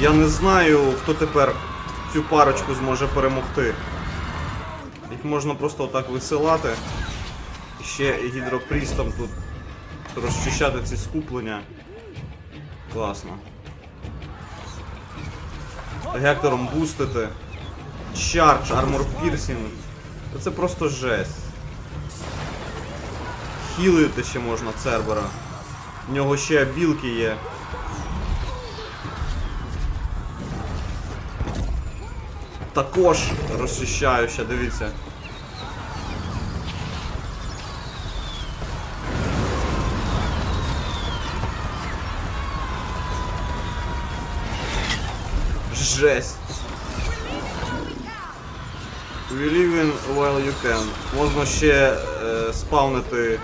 Я не знаю, хто тепер цю парочку зможе перемогти. Їх можна просто отак висилати. І ще гідропрістом тут розчищати ці скуплення. Класно. Гектором бустити. Чардж, армор пірсінг. Це просто жесть. Хілити ще можна Цербера. В нього ще білки є. Також розчищаю дивіться. Жесть. We in while you can. Можна ще е, спавнити